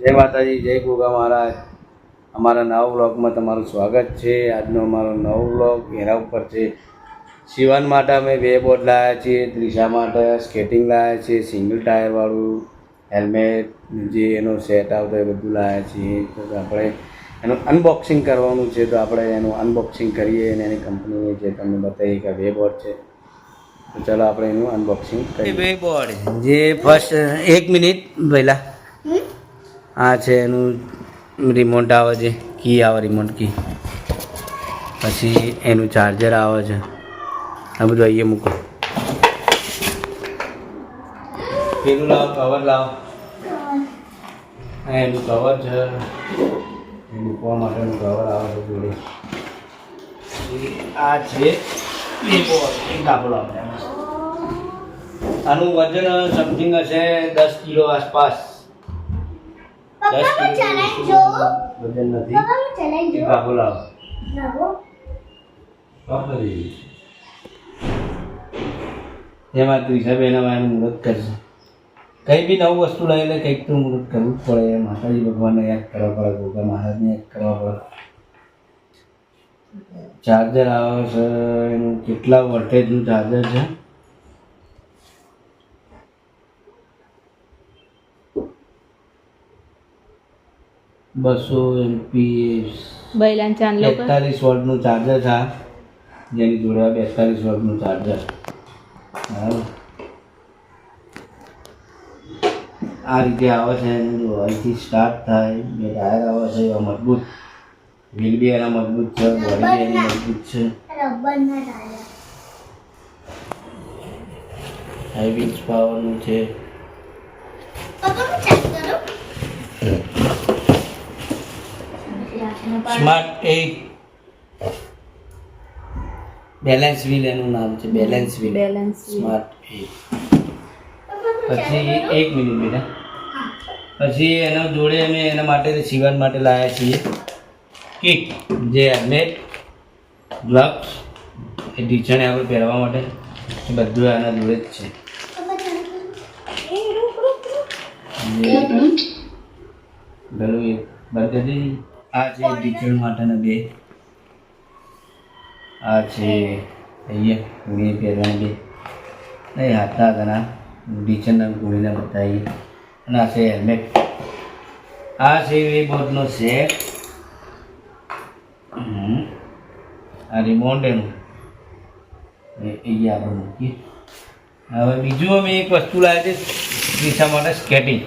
જય માતાજી જય ગોગા મહારાજ. અમારા નવા બ્લોગમાં તમારું સ્વાગત છે. આજનો અમારો નવો બ્લોગ એના ઉપર છે. શિવાન માટે અમે બે બોર્ડ લાવ્યા છીએ ત્રિષા માટે સ્કેટિંગ લાવ્યા છીએ સિંગલ ટાયરવાળું હેલ્મેટ જે એનો સેટ આવતો એ બધું લાવ્યા છીએ. તો આપણે એનું અનબોક્સિંગ કરવાનું છે તો આપણે એનું અનબોક્સિંગ કરીએ અને એની કંપની જે તમને બતાવી કે બે બોર્ડ છે. તો ચાલો આપણે એનું અનબોક્સિંગ કરીએ. બે બોર્ડ જે ફર્સ્ટ એક મિનિટ પહેલાં. આ છે એનું રિમોટ આવે છે કી આવે રિમોટ કી પછી એનું ચાર્જર આવે છે. આ બધું અહીંયા મૂકો. પેલું લાવો કવર લાવો. એનું કવર છે. મૂકવા માટેનું કવર આવે છે જોડે. આ છે આનું વજન સમથિંગ હશે દસ કિલો આસપાસ. દસ કિલો વજન નથી? કાપો લાવો. એમાં એનું મુહૂર્ત કરશે કંઈ બી નવું વસ્તુ લઈ લે કંઈક તો મુહૂર્ત કરવું જ પડે. માતાજી ભગવાનને યાદ કરવા પડે ગોગા મહારાજને યાદ કરવા પડે. ચાર્જર આવે છે એનું કેટલા વોલ્ટેજનું ચાર્જર છે? બસો એમપીએસ. બૈલાન ચાંદલો બેતાલીસ વોલ્ટનું ચાર્જર છે જેની જોડે બેતાલીસ વોલ્ટનું ચાર્જર આ રીતે આવે છે એનું અહીંથી સ્ટાર્ટ થાય બે ટાયર આવે છે એવા મજબૂત. વ્હીલ બી એના મજબૂત છે બોડી બી એની મજબૂત છે. રબર હાઈ વીજ પાવરનું છે પપ્પા હું ચેક કરું સ્માર્ટ એટ બેલેન્સ વ્હીલ એનું નામ છે balance wheel balance smart at પછી એક મિનિટ બેટા. પછી એના જોડે અમે એના માટે સીવન માટે લાવ્યા છીએ. કિટ જે હેલ્મેટ ગ્લવ્સ એ ટીચરને આપણે પહેરવા માટે. એ બધું આના જોડે જ છે. પપ્પા ચેક એ રૂક રૂક રૂક જે પેલું એ બંધ કરી દીધી. આ છે ટીચર માટેના બે. આ છે અહીંયા ગુણી પહેરવાના બે. નહીં હાથના ઘણા ટીચરના ગુણીને બતાવીએ. અને આ છે હેલ્મેટ. આ છે એ બોર્ડનો સેટ. આ રિમોટ અહીંયા આપણે મૂકીએ. હવે બીજું અમે એક વસ્તુ લાવી છે દિશા માટે સ્કેટિંગ.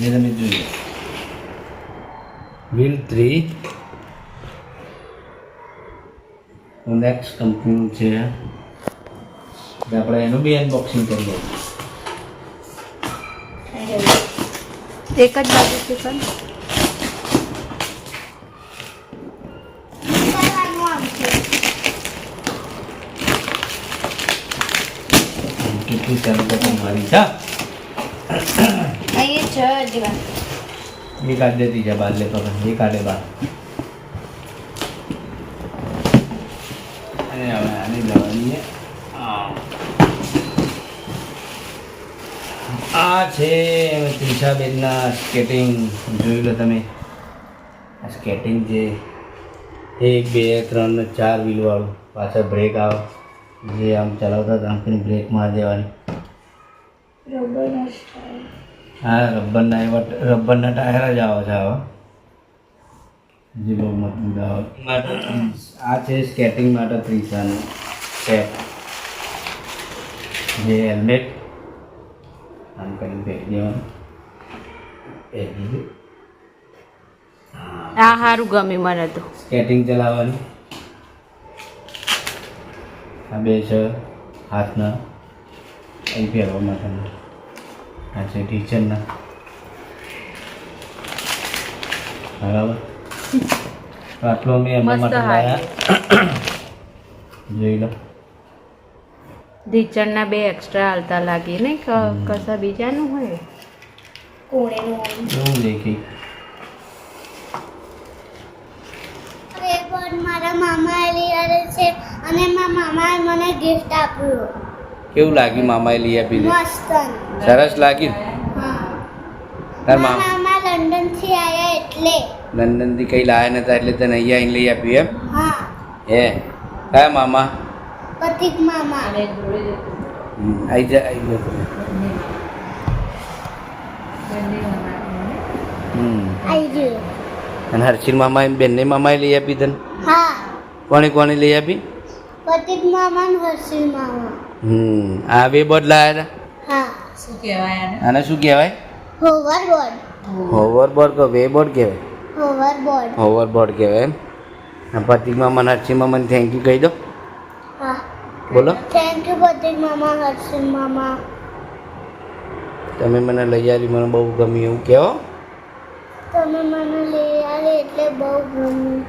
જે તમે જોઈએ વ્હીલ થ્રી નેક્સ્ટ કંપનીનું છે આપણે એનું બી અનબોક્સિંગ કરીએ એક જ બાજુ છે પણ કેટલી ચાલુ મારી છે અહીંયા છે જીવા એ काट દેતી છે બાર લે પકડ એ કાઢે બાર અને હવે આની લેવાની છે આ. છે ત્રિષાબેનના સ્કેટિંગ જોઈ લો તમે આ સ્કેટિંગ જે એક બે ત્રણ ચાર વ્હીલવાળું પાછળ બ્રેક આવે જે આમ ચલાવતા હતા આમ બ્રેક મારી દેવાની હા રબરના એવા રબરના ટાયર જ આવે છે આવા. જે બહુ મજબૂત આવે આ છે સ્કેટિંગ માટે ત્રીસાનું સેટ. જે હેલ્મેટ. આમ કરીને પહેરી દેવાનું. દીધું આ સારું ગમે મને તો. સ્કેટિંગ ચલાવવાની. આ બે છે હાથના. અહીં પહેરવા માટેના. આ છે ટીચરના બરાબર? આટલો અમે એમના માટે લાયા. જોઈ લો. ઢીચણના બે એક્સ્ટ્રા હાલતા લાગી. ને કશા બીજાનું હોય? કોણેનું એવું દેખી. મારા મામા લઈ છે. અને મારા મામાએ મને ગિફ્ટ આપ્યું. કેવું લાગ્યું મામાએ લઈ આપી દે સરસ લાગ્યું? હા. તાર મામા? લંડનથી આયા એટલે. લંડનથી કઈ લાયા નતા એટલે તને અહીંયા આવીને લઈ આપ્યું એમ? હા. હે? કયા મામા? પતિક મામા. આવી આઈ જા આઈ જા. આવી ગયું. અને હર્ષિલ મામા એમ બેનને મામાએ લઈ આપી તને? હા. કોણે કોણે લઈ આપી? પતિક મામા ને હર્ષિલ મામા. હમ. આ બે બોર્ડ લાયા હા. કહેવાય આને? શું કહેવાય? હોવરબોર્ડ બોર્ડ હોવર કે વે બોર્ડ કહેવાય. હોવરબોર્ડ બોર્ડ કહેવાય એમ. આ પ્રતિક મામા નરસિંહ મામાને થેન્ક યુ કહી દો. હા. બોલો. થેન્ક યુ પ્રતિક મામા નરસિંહ મામા. તમે મને લઈ આવી મને બહુ ગમ્યું એવું કહો તમે મને લઈ આવી એટલે બહુ ગમ્યું.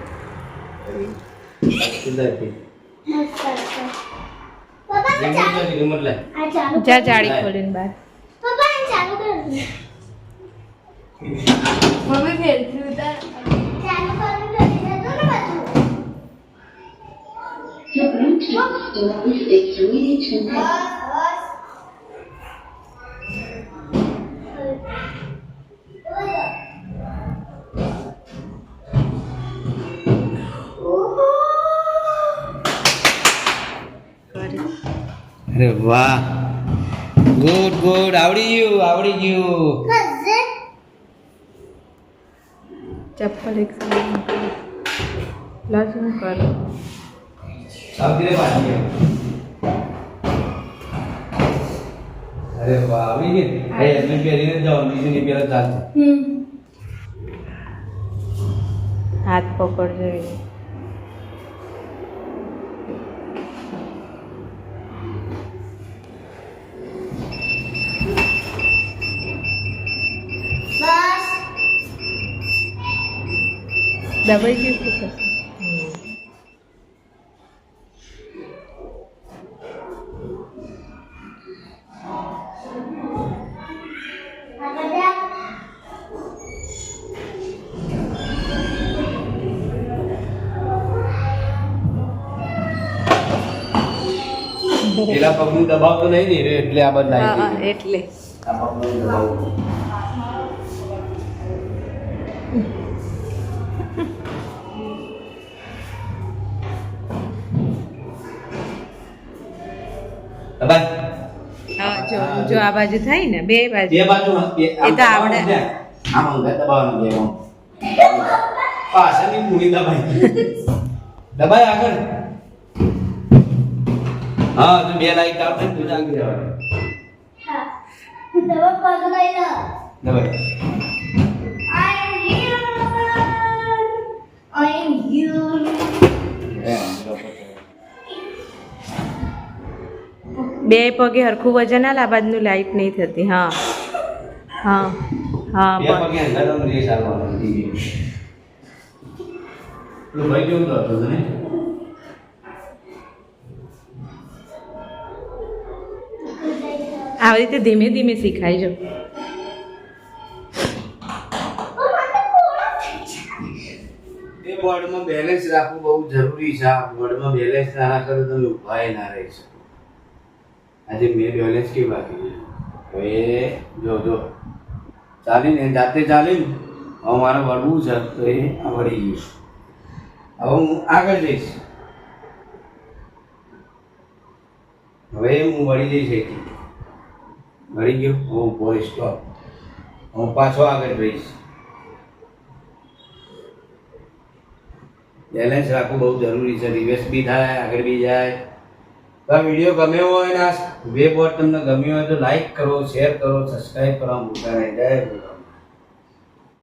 મસ્ત છે. પપ્પા આ ચાલુ આ ચાલુ જા જાળી ખોલીને બહાર પપ્પા આ ચાલુ કર મમ્મી ફેરથી ઉતાર ચાલુ કરું તો જતું ને બધું Your Bluetooth અરે વાહ. Good good. આવડી ગયું આવડી ગયું. ચપ્પલ એક સાઈડ મૂકી. લો શું કરો. અરે વાહ આવડી ગઈ. એ એમને પહેરીને જ બીજું નહીં પહેલા ચાલશે હાથ પકડજો દબાઈ ગયું કે પેલા પગનું દબાવતો નહીં ને એટલે આ બધા એટલે. આ પગનું દબાવવું જો આ બાજુ થાય ને બે બાજુ. બે બાજુ એ તો આવડે. આમ અંગત દબાવવાનું બે આમ પાછળની પૂરી દબાઈ દબાઈ આગળ. હા તો બે લાઈટ આવશે તું આગળ જવાનું હા તમે પગ લઈ લો દબાઈ I am here. I am here. બે પગે હરખું વજન હાલ આ બાજુનું લાઈટ નહીં થતી. હા. હા. હા આવી રીતે ધીમે ધીમે શીખાય જો બેલેન્સ રાખવું બહુ જરૂરી છે. આ બોર્ડમાં બેલેન્સ ના રાખો તો તમે ઊભા ના રહી શકો. આજે મેં બેલેન્સ કેવી બાકી હવે જો જો. ચાલીને જાતે ચાલીને, હવે મારે વળવું છે તો એ વળી ગયું. હવે હું આગળ જઈશ. હવે હું વળી જઈશ એથી. વળી ગયો? હવે ઊભો સ્ટોપ હું પાછો આગળ જઈશ. બેલેન્સ રાખવું બહુ જરૂરી છે. રિવેસ બી થાય, આગળ બી જાય. આ વીડિયો ગમ્યો હોય ને આ વે બોર્ડ તમને ગમ્યો હોય તો લાઈક કરો શેર કરો સબસ્ક્રાઈબ કરવા મૂકતા નહીં. જય